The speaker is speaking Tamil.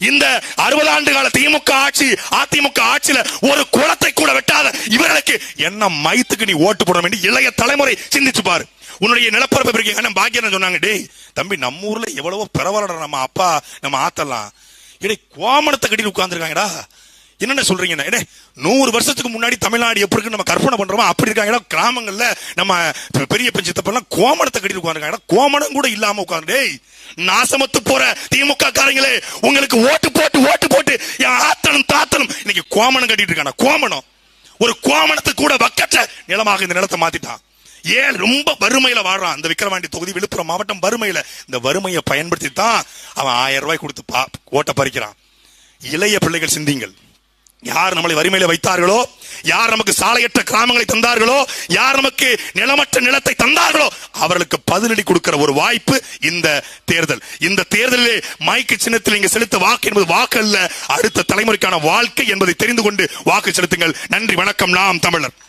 இந்த அறுபது ஆண்டு கால திமுக ஆட்சி அதிமுக ஆட்சியில ஒரு குளத்தை கூட வெட்டாத இவர்களுக்கு என்ன மைத்துக்கு நீ ஓட்டு போட வேண்டிய இளைய தலைமுறை சிந்திச்சு பாரு. உன்னுடைய நிலப்பரப்பு இருக்கீங்க பாக்கியம் பாக்கியன்னு சொன்னாங்க. டேய் தம்பி நம்ம ஊர்ல எவ்வளவோ பரவாயில்ல நம்ம அப்பா நம்ம ஆத்தலாம் இடை கோமணத்தை கட்டிட்டு உட்கார்ந்துருக்காங்கடா. என்னென்ன சொல்றீங்கன்னா டே நூறு வருஷத்துக்கு முன்னாடி தமிழ்நாடு எப்படி இருக்கு நம்ம கற்பனை பண்றோமோ அப்படி இருக்காங்கடா கிராமங்கள்ல நம்ம பெரிய பஞ்சத்தப்பெல்லாம் கோமணத்தை கட்டிட்டு உட்காந்துருக்காங்க கோமணம் கூட இல்லாம உட்கார்ந்து நாசமத்து போற திமுக காரங்களே உங்களுக்கு ஓட்டு போட்டு ஓட்டு போட்டு என் ஆத்தனும் தாத்தனும் இன்னைக்கு கோமணம் கட்டிட்டு இருக்கானா கோமணம். ஒரு கோமணத்துக்கு கூட வக்கற்ற நிலமாக இந்த நிலத்தை மாத்திட்டான். ஏன் ரொம்ப வறுமையில வாழ்றான்? அந்த விக்கிரவாண்டி தொகுதி விழுப்புரம் மாவட்டம் வறுமையில. இந்த வறுமையை பயன்படுத்தி தான் அவன் ஆயிரம் ரூபாய் கொடுத்து பா ஓட்ட பறிக்கிறான். இளைய பிள்ளைகள் சிந்திங்கள் யார் நம்மளை வறுமையில வைத்தார்களோ? யார் நமக்கு சாலையற்ற கிராமங்களை தந்தார்களோ? யார் நமக்கு நிலமற்ற நிலத்தை தந்தார்களோ? அவர்களுக்கு பதிலடி கொடுக்கிற ஒரு வாய்ப்பு இந்த தேர்தல். இந்த தேர்தலிலே மைக்கு சின்னத்தில் இங்கு செலுத்த வாக்கு என்பது வாக்கு அல்ல. அடுத்த தலைமுறைக்கான வாழ்க்கை என்பதை தெரிந்து கொண்டு வாக்கு செலுத்துங்கள். நன்றி வணக்கம். நாம் தமிழர்.